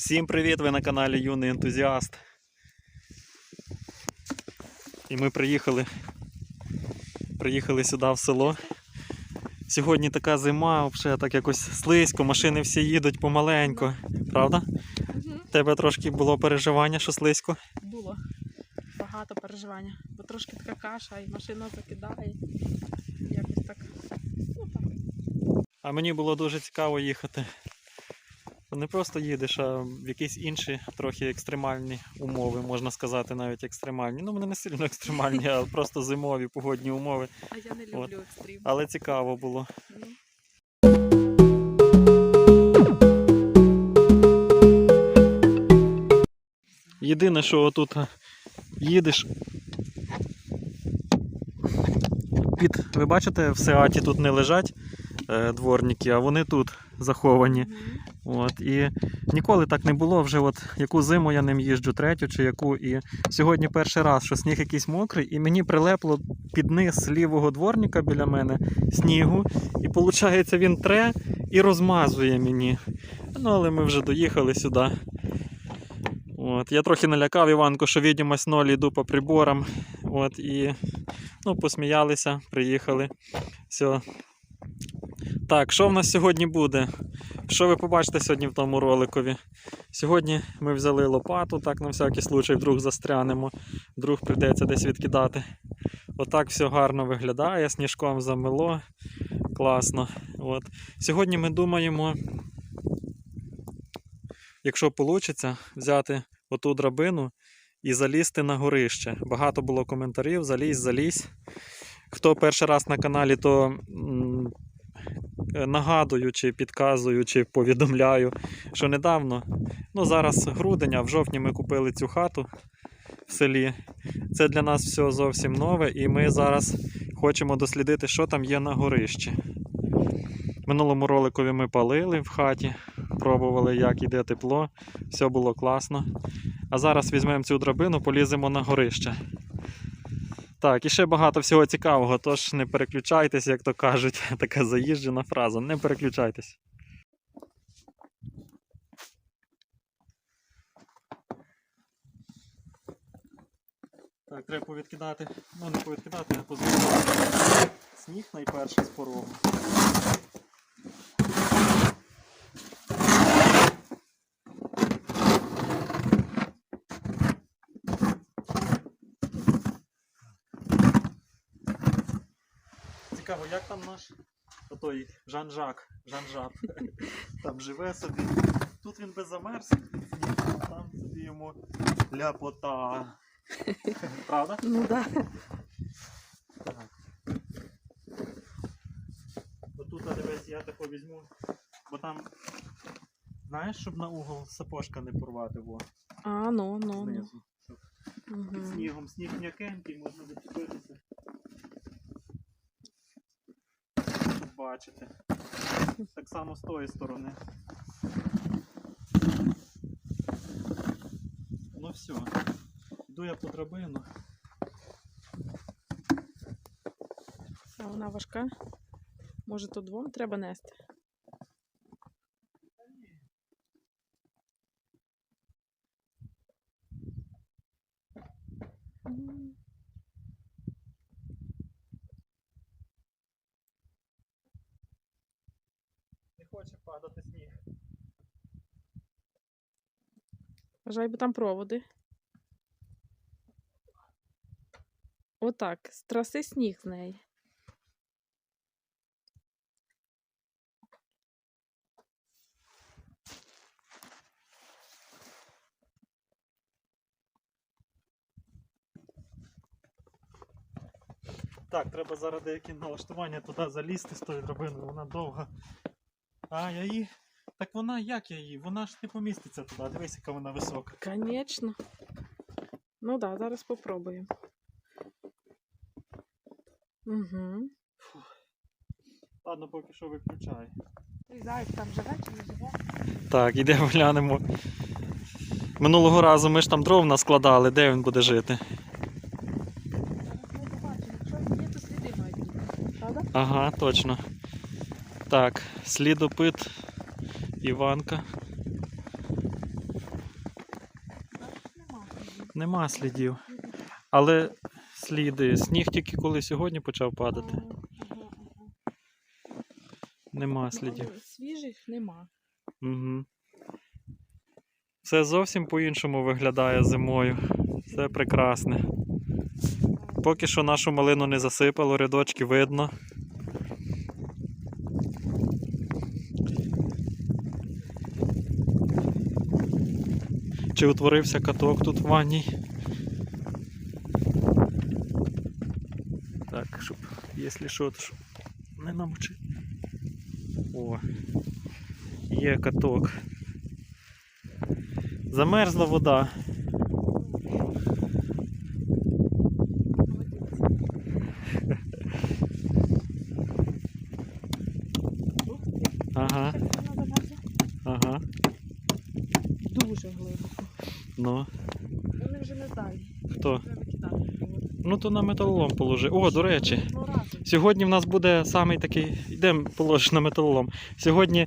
Всім привіт! Ви на каналі Юний Ентузіаст. І ми приїхали. Приїхали сюди в село. Сьогодні така зима, взагалі так якось слизько, машини всі їдуть помаленько. Правда? Мгм. Тебе трошки було переживання, що слизько. Було багато переживання, бо трошки така каша і машина закидає. Якось так. Ну так. А мені було дуже цікаво їхати. Не просто їдеш, а в якісь інші трохи екстремальні умови, можна сказати, навіть екстремальні. Ну, вони не сильно екстремальні, а просто зимові погодні умови. А я не люблю екстрім. Але цікаво було. Ну, Єдине, що отут їдеш. Під, ви бачите, в Сеаті тут не лежать е, дворники, а вони тут заховані. От, і ніколи так не було. Вже от яку зиму я ним їжджу, третю чи яку. І сьогодні перший раз, що сніг якийсь мокрий, і мені прилепло під низ лівого дворника біля мене снігу. І виходить, він тре і розмазує мені. Ну, але ми вже доїхали сюди. От, я трохи налякав Іванку, що відімось ноль йду по приборам. От, і ну, посміялися, приїхали. Все. Так, що в нас сьогодні буде? Що ви побачите сьогодні в тому роликові? Сьогодні ми взяли лопату, так на всякий случай, вдруг застрянемо, вдруг прийдеться десь відкидати. Отак все гарно виглядає, сніжком замело. Класно. От. Сьогодні ми думаємо, якщо вийде, взяти оту драбину і залізти на горище. Багато було коментарів, залізь, залізь. Хто перший раз на каналі, то нагадую, чи підказую, чи повідомляю, що недавно, ну зараз грудень, а в жовтні ми купили цю хату в селі. Це для нас все зовсім нове, і ми зараз хочемо дослідити, що там є на горищі. Минулому роликові ми палили в хаті, пробували, як іде тепло, все було класно. А зараз візьмемо цю драбину, поліземо на горище. Так, і ще багато всього цікавого, тож не переключайтесь, як то кажуть, така заїжджена фраза. Не переключайтесь. Так, треба повідкидати. Ну, не повідкидати, а позбирати сніг найперше з порогу. Цікаво, як там наш отой Жан-Жак, Жан-Жак. Там живе собі. Тут він би замерз, а там собі йому ляпота. Правда? Ну так. Так. Отут, дивись, я тако візьму, бо там, знаєш, щоб на угол сапожка не порвати, во, А, ну, ну, ну. знизу. Щоб Під Угу. снігом сніг м'якенький, можна зачепитися. Щоб бачити. Так само з тої сторони. Ну все. Йду я по драбину. А вона важка. Може, то двом треба нести. Хоче падати сніг. Вважай, бо там проводи. Отак, страси сніг з неї. Так, треба зараз деякі налаштування туди залізти з тої драбини, вона довга. А, я її. Так вона як я її? Вона ж не поміститься туди. Дивись, яка вона висока. Конечно. Ну да, зараз попробуємо. Угу. Ладно, поки що виключай. Заяць там живе чи не живе? Так, ідемо глянемо. Минулого разу ми ж там дров наскладали, де він буде жити. Ми побачимо. Якщо є, то сліди мають Ага, точно. Так, слідопит Іванка. Нема слідів. Але сліди. Сніг тільки коли сьогодні почав падати. Нема слідів. Свіжих нема. Угу. Це зовсім по-іншому виглядає зимою. Це прекрасне. Поки що нашу малину не засипало, рядочки видно. Чи утворився каток тут в ванній? Так, щоб, якщо що, то щоб не намочи. О, є каток. Замерзла вода. Ух ти, Ага, як вона замерзла. ага. Дуже глибоко. Ну, Вони вже не далі. хто? Треба кидати. Ну то на металолом положи. О, до речі, сьогодні в нас буде самий такий. Йдемо положиш на металолом. Сьогодні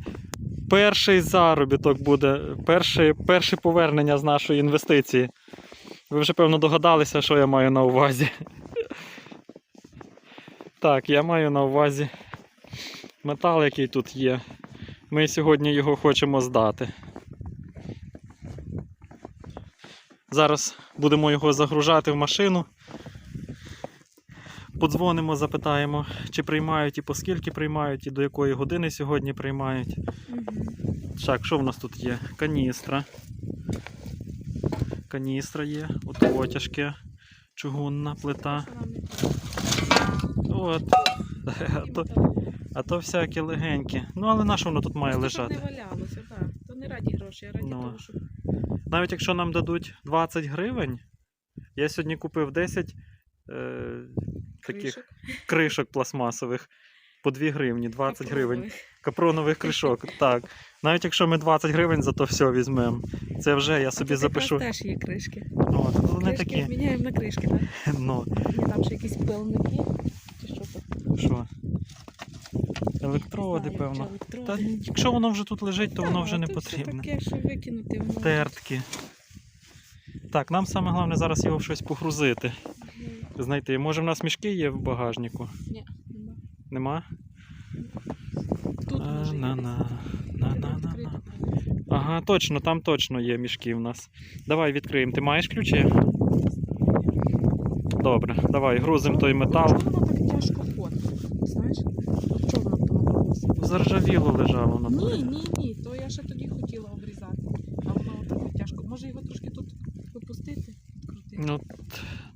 перший заробіток буде, перше, перше повернення з нашої інвестиції. Ви вже певно догадалися, що я маю на увазі. Так, я маю на увазі метал, який тут є. Ми сьогодні його хочемо здати. Зараз будемо його загружати в машину. Подзвонимо, запитаємо, чи приймають і по скільки приймають, і до якої години сьогодні приймають. Так, що в нас тут є? Каністра. Каністра є, от тяжке, чугунна плита. Що? От. А то, а то всяке легеньке. Ну, але на що воно тут має лежати? не валялося, так. То не раді грошей, а раді Ну. того, щоб Навіть якщо нам дадуть 20 гривень, я сьогодні купив 10 е, таких кришок, кришок пластмасових по 2 гривні, 20 гривень. капронових. Кришок, так. Навіть якщо ми 20 гривень за то все візьмемо, це вже я собі Тут запишу. теж є кришки. От, ну, вони кришки такі. міняємо на кришки, так? Ну, Є там ще якісь пилники. Чи що це? що? Електроди, Знаю, певно. електроди. Та якщо воно вже тут лежить, то воно вже не потрібне. Таке, що викинути воно. Тертки. Так, нам саме головне зараз його в щось погрузити. Знайти. Може в нас мішки є в багажнику? Ні, нема. Нема? На-на-на. На-на-на. Ага, точно, там точно є мішки в нас. Давай відкриємо. Ти маєш ключі? Добре, давай, грузимо той метал. Чому воно так тяжко ходить? Знаєш? Чого воно там робилося? Заржавіло лежало на Ні, ні, ні, то я ще тоді хотіла обрізати. А воно так тяжко. Може його трошки тут випустити? Крутити? Ну,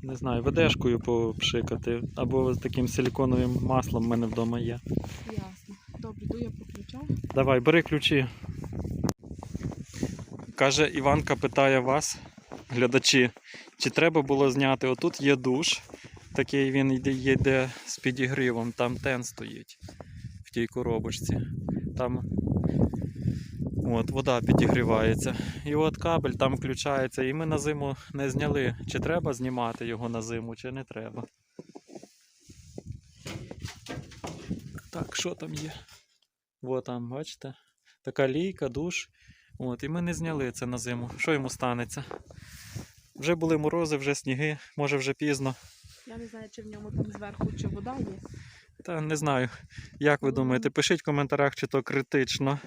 не знаю, ведешкою попшикати. Або з таким силіконовим маслом в мене вдома є. Ясно. Добре, йду я поключаю. Давай, бери ключі. Каже, Іванка питає вас, глядачі, чи треба було зняти. Отут є душ. Такий він йде, йде з підігрівом, там тен стоїть в тій коробочці. Там от, вода підігрівається. І от кабель там включається. І ми на зиму не зняли, чи треба знімати його на зиму, чи не треба. Так, що там є? Во там, бачите? Така лійка, душ. От, і ми не зняли це на зиму. Що йому станеться? Вже були морози, вже сніги, може вже пізно. Я не знаю, чи в ньому там зверху чи вода є. Та не знаю. Як ви думаєте, пишіть в коментарях, чи то критично.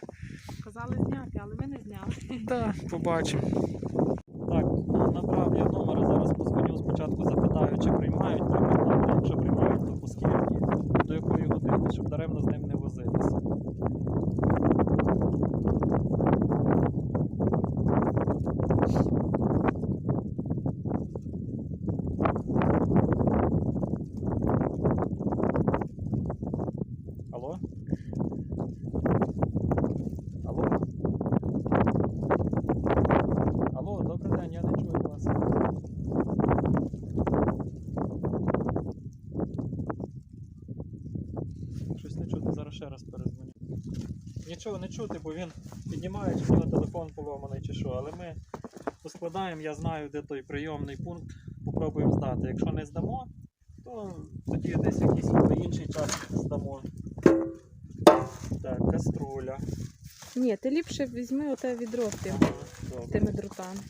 Казали зняти, але ми не зняли. Так, побачимо. Так, набрав я номер, зараз позвоню спочатку, запитаю, чи приймають метал. Якщо приймають, то по скільки, до якої години, щоб даремно з ним не возитися. Алло? Алло? Алло, добрий день, я не чую вас. Щось не чути, зараз ще раз перезвоню. Нічого не чути, бо він піднімає, чи в нього телефон поломаний, чи що, але ми поскладаємо, я знаю, де той прийомний пункт, попробуємо здати. Якщо не здамо, то тоді десь якийсь інший час здамо. Так, каструля. Ні, ти ліпше візьми оте відро тим, Ага, тими дротами.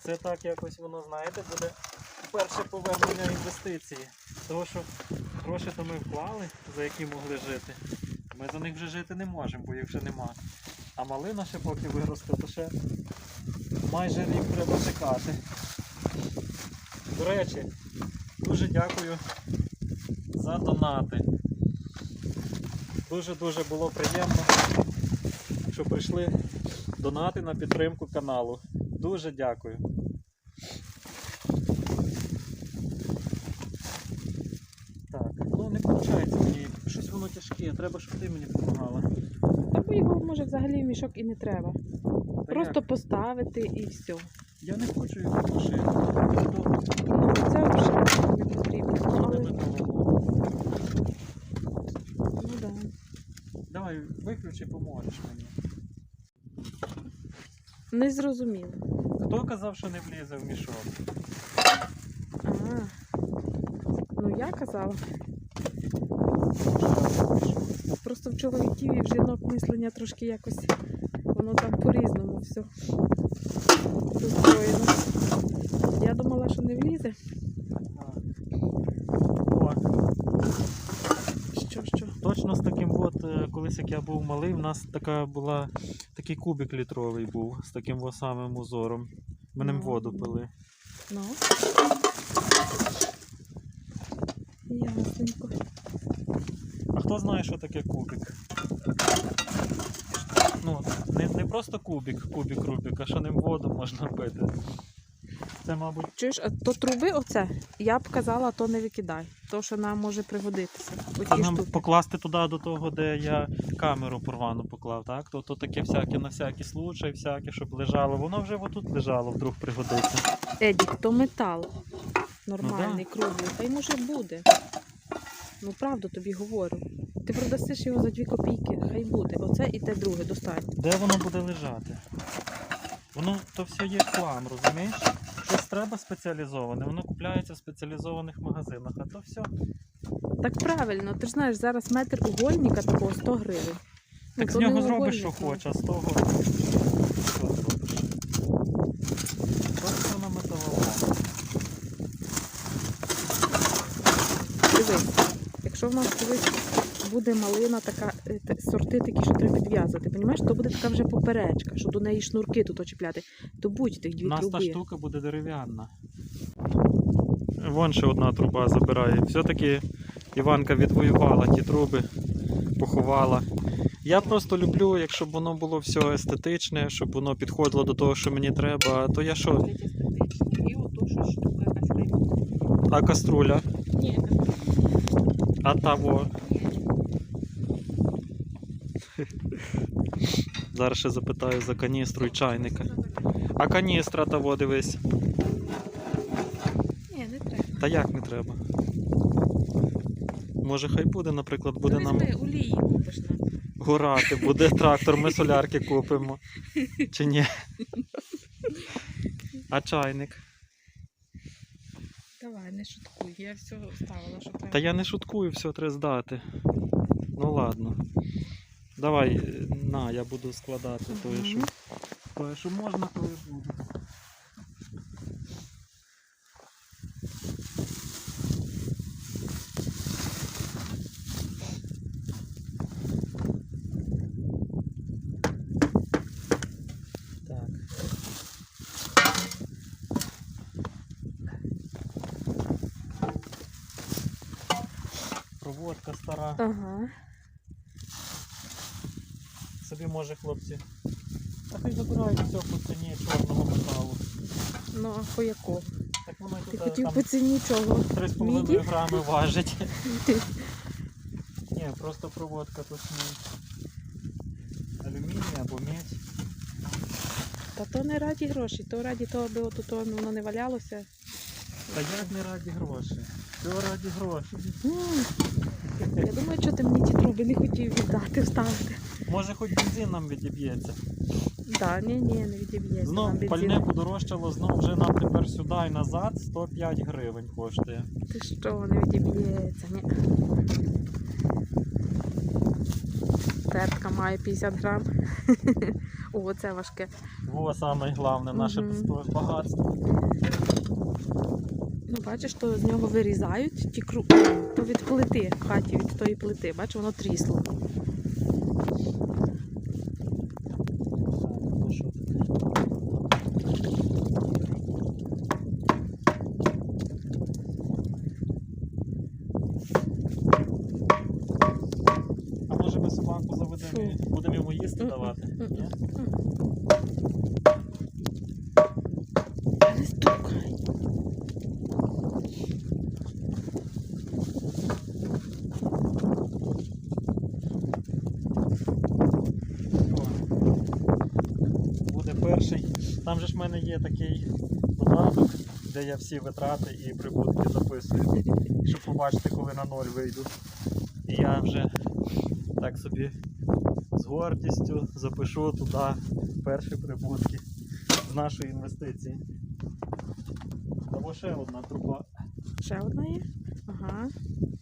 Це так якось воно, знаєте, буде перше повернення інвестиції. Тому що гроші то ми вклали, за які могли жити. Ми за них вже жити не можемо, бо їх вже нема. А малина ще поки виросте, то ще майже рік треба чекати. До речі, дуже дякую за донати. Дуже-дуже було приємно, що прийшли донати на підтримку каналу. Дуже дякую. Так, ну не виходить мені. Щось воно тяжке, треба, щоб ти мені допомагала. Та бо його може взагалі в мішок і не треба. Та Просто як? поставити і все. Я не хочу його в машину. Ну, це вже не потрібно. Ну, але, ну да. Давай, виключи, поможеш мені. Не зрозуміло. Хто казав, що не влізе в мішок? Ага. Ну я казала. В чоловіків і в жінок мислення трошки якось воно там по-різному все устроєно. Я думала, що не влізе. Що, що? точно з таким от, е, колись як я був малий, в нас така була, такий кубик літровий був з таким от самим узором. Ми ним Ну. воду пили. Ну. Ясненько. А хто знає, що таке кубик? Ну, не, не просто кубик, кубик Рубік, а що ним воду можна пити. Це, мабуть, Чуєш, а то труби оце, я б казала, то не викидай. То, що нам може пригодитися. Оті нам штуки. покласти туди до того, де я камеру порвану поклав, так? То, то таке всяке на всякий случай, всяке, щоб лежало. Воно вже отут лежало, вдруг пригодиться. Едік, то метал. Нормальний, Ну круглий. Та й може буде. Ну, правду тобі говорю. Ти продасиш його за дві копійки, хай буде. Оце і те друге достатньо. Де воно буде лежати? Воно то все є хлам, розумієш? Щось треба спеціалізоване, воно купляється в спеціалізованих магазинах, а то все. Так правильно, ти ж знаєш, зараз метр угольника такого 100 гривень. Ну, Так з нього зробиш, що ну. хочеш, а з того. Що зробиш? Просто на металолом. Дивись, якщо в нас колись буде малина, така е, сорти такі, що треба підв'язати, понімаєш, то буде така вже поперечка, що до неї шнурки тут очіпляти. То будь тих дві У нас та штука буде дерев'яна. Вон ще одна труба забирає. Все-таки Іванка відвоювала ті труби, поховала. Я просто люблю, якщо б воно було все естетичне, щоб воно підходило до того, що мені треба, то я що? І ото що штука якась. А каструля, Ні, каструля. а того. Зараз ще запитаю за каністру і чайника. А каністра того дивись. Ні, не треба. Та як не треба? Може, хай буде, наприклад, буде нам візьми, олії купиш нам. горати, буде трактор, ми солярки купимо. Чи ні? А чайник? Давай, не шуткуй, я все ставила, що треба. Та я не шуткую, все треба здати. Ну ладно. Давай, е, на, я буду складати тое, що, Мгм. що можна, то і буду. Так. Проводка стара. Ага. Собі може хлопці. Та хай забирають все по ціні чорного металу. Ну, а по якому? Так воно Ти тут хотів там по ціні чого? 3,5 міді? грами важить. Ні, просто проводка тут не алюміній або медь. Та то не раді грошей, то раді того, аби от то воно не валялося. Та як не раді грошей? Все раді грошей. М. Я думаю, що ти мені ті труби не хотів віддати, вставити. Може хоч бензин нам відіб'ється. Так, ні, ні, не відіб'ється. Знов пальне подорожчало, знов вже нам тепер сюди і назад 105 гривень коштує. Ти що, не відіб'ється, ні. Тертка має 50 грам. О, це важке. Во саме головне наше mm багатство. Ну, бачиш, то з нього вирізають ті кру... то від плити в хаті, від тої плити. Бачиш, воно трісло. Ну, що таке? А може ми собаку заведемо і будемо йому їсти Мгм. давати? Мгм. Ні? Не стукай. Буде перший. Там же ж в мене є такий додаток, де я всі витрати і прибутки записую, щоб побачити, коли на ноль вийду. І я вже так собі з гордістю запишу туди перші прибутки з нашої інвестиції. Або ще одна труба. Ще одна є? Ага.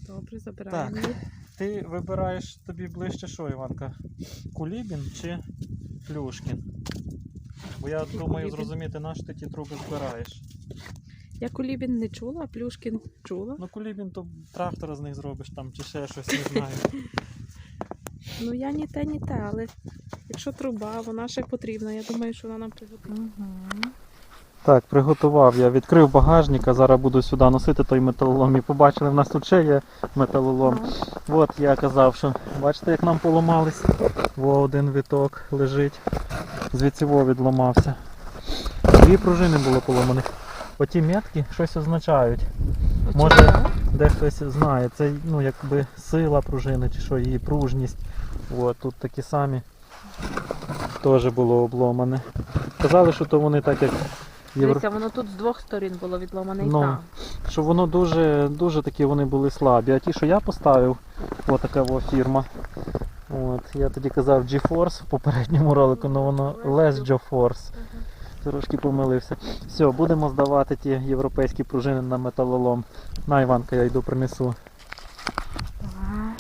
Добре, забираємо Так. Ти вибираєш тобі ближче що, Іванка? Кулібін чи Плюшкін? Бо я думаю зрозуміти, на що ти ті труби збираєш. Я Кулібін не чула, а Плюшкін чула. Ну Кулібін то трактора з них зробиш там чи ще щось, не знаю. Ну я ні те, ні те, але якщо труба, вона ще потрібна, я думаю, що вона нам пригодиться. Так, приготував я. Відкрив багажник, а зараз буду сюди носити той металолом. І побачили, в нас тут ще є металолом. От я казав, що бачите, як нам поламались. Во один віток лежить. Звідси во відламався. Дві пружини було поломаних. Оті метки щось означають. Може- Де хтось знає, це ну, якби сила пружини чи що, її пружність. От, тут такі самі теж було обломане. Казали, що то вони так як євро... Дивіться, воно тут з двох сторін було відломане і Ну. там. що воно дуже, дуже такі вони були слабі. А ті, що я поставив, отака во фірма. От, я тоді казав GeForce в попередньому ролику, але воно Less GeForce. Трошки помилився. Все, будемо здавати ті європейські пружини на металолом. На Іванка, я йду принесу. Ага.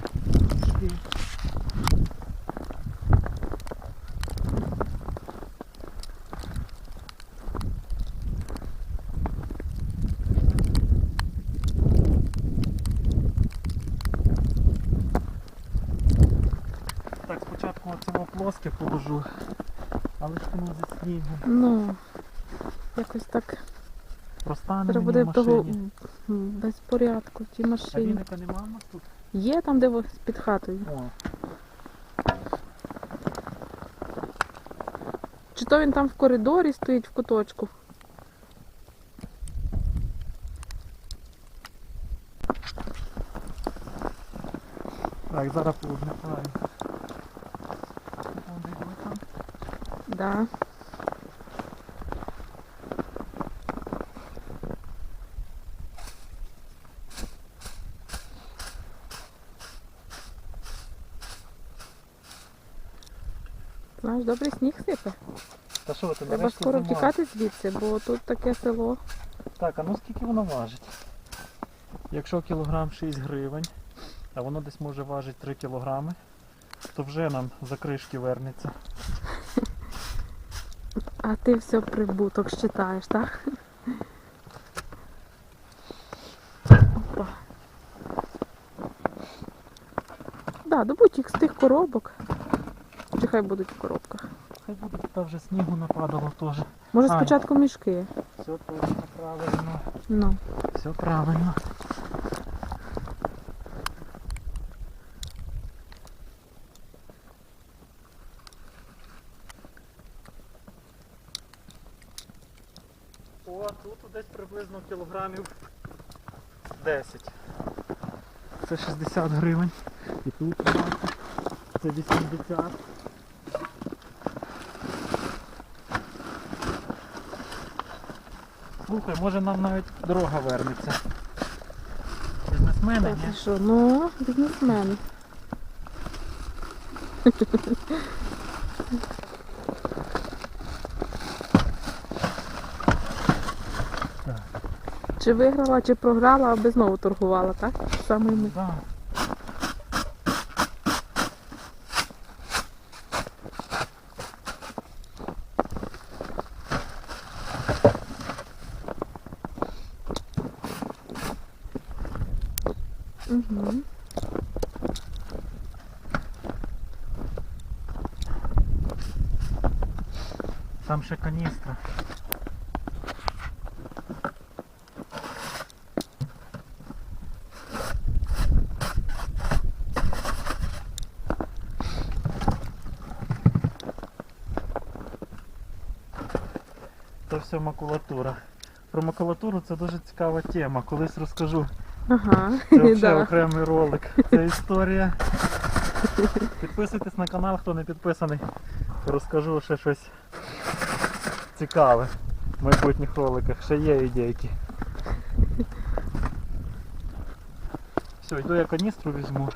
Так, спочатку оцього плоске положу, але ж воно зі снігом. Ну, якось так Простане треба мені буде в того машині. м, безпорядку в тій А машині. віника нема у нас тут? Є там, де під хатою. О, Чи то він там в коридорі стоїть в куточку? так, зараз йду, там. Да. Добрий сніг сипе. Та що ти, Треба нарешті скоро зима. втікати звідси, бо тут таке село. Так, а ну скільки воно важить? Якщо кілограм 6 гривень, а воно десь може важить 3 кілограми, то вже нам за кришки вернеться. А ти все прибуток считаєш, так? Опа. Да, добудь їх з тих коробок. Чи хай будуть в коробках. Хай буде тут вже снігу нападало теж. Може Ай. спочатку мішки. Все точно правильно. Ну. Все правильно. О, тут десь приблизно кілограмів 10. Це 60 гривень. І тут бачите, це 80. Слухай, може нам навіть дорога вернеться. Бізнесмени, ні? що? Ну, бізнесмен. Чи виграла, чи програла, аби знову торгувала, так? Саме ми. Да. Угу. Там ще каністра. Це все макулатура. Про макулатуру це дуже цікава тема. Колись розкажу. Ага. Це взагалі окремий ролик. Це історія. Підписуйтесь на канал, хто не підписаний. Розкажу ще щось цікаве в майбутніх роликах. Ще є ідейки. Все, йду я каністру візьму.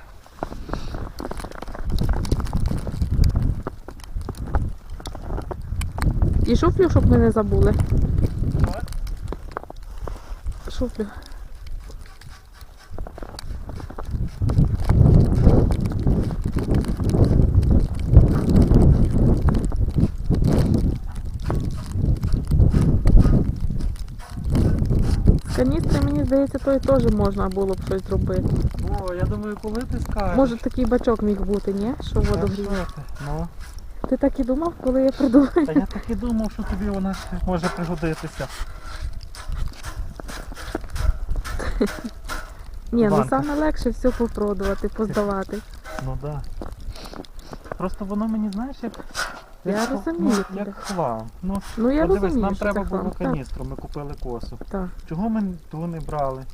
І шуфлю, щоб ми не забули. Шуфлю. З каністри, мені здається, то і теж можна було б щось зробити. О, я думаю, коли ти скажеш. Може такий бачок міг бути, ні? Що воду гріє. ти? Ну, Ти так і думав, коли я придумала? та я так і думав, що тобі вона може пригодитися. Ні, ну Банка. саме легше все попродувати, поздавати. Ну да. Просто воно мені, знаєш, як. Я як, розумію ну, як хлам. Ну, Ну я от дивись, розумію, нам що треба це було хлам. Так, каністру, ми купили косу. так, Чого ми ту не брали?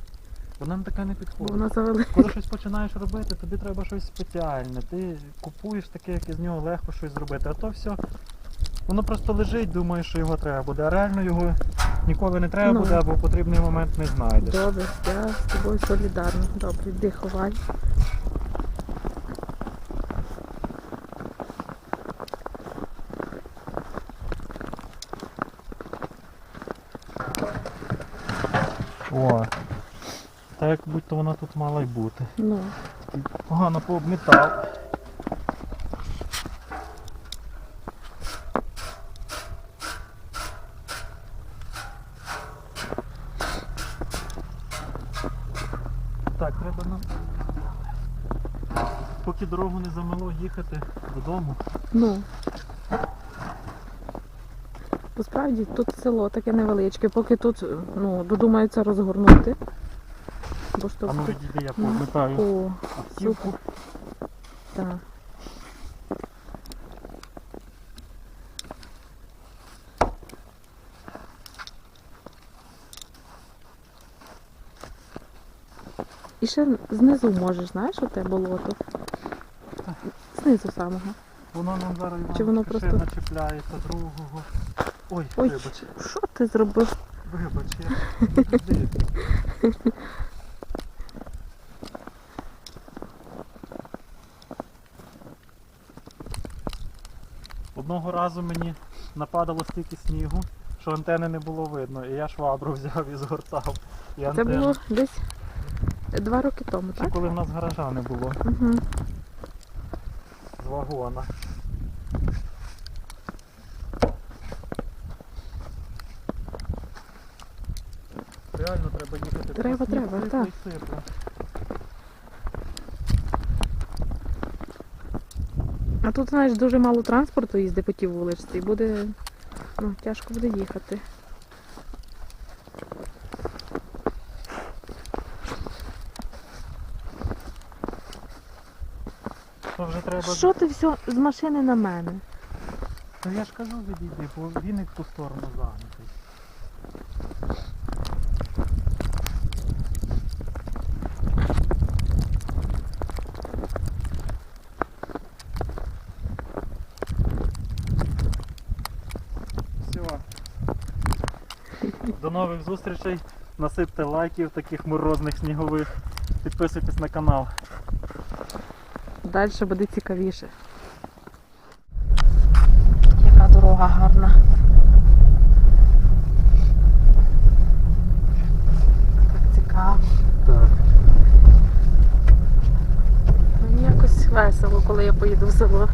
Вона нам така не бо підходить. вона завели. Коли щось починаєш робити, тобі треба щось спеціальне. Ти купуєш таке, як із нього легко щось зробити. А то все, воно просто лежить, думаєш, що його треба буде. А реально його ніколи не треба Ну. буде, або в потрібний момент не знайдеш. Добре, я з тобою солідарна. Добре, йди ховай. О. Так як будь-то вона тут мала й бути. Ну, Погано пообмітав. Так, треба нам. Поки дорогу не замело їхати додому. ну. Бо справді тут село таке невеличке, поки тут ну, додумаються розгорнути. Бо ж то А ну відійди, я Ну. О, автівку. так. І ще знизу можеш, знаєш, оте болото. Знизу самого. Воно нам зараз Чи воно просто- начепляється другого. Ой, Ой, вибач, що ти зробив? вибач, я Одного разу мені нападало стільки снігу, що антени не було видно, і я швабру взяв і згортав. І Це антенну. було десь два роки тому, Ще так? коли в нас гаража не було Угу. з вагона. Реально треба їхати. Треба, по снігу, треба, сипле так. і сипле. А тут, знаєш, дуже мало транспорту їздить по тій вуличці, і буде ну, тяжко буде їхати. То вже треба. Що ти все з машини на мене? Та я ж кажу відійди, бо він і в ту сторону загнутий. Все. До нових зустрічей. Насипте лайків таких морозних снігових. Підписуйтесь на канал. Далі буде цікавіше. Яка дорога гарна. Так цікаво. Так. Мені якось весело, коли я поїду в село.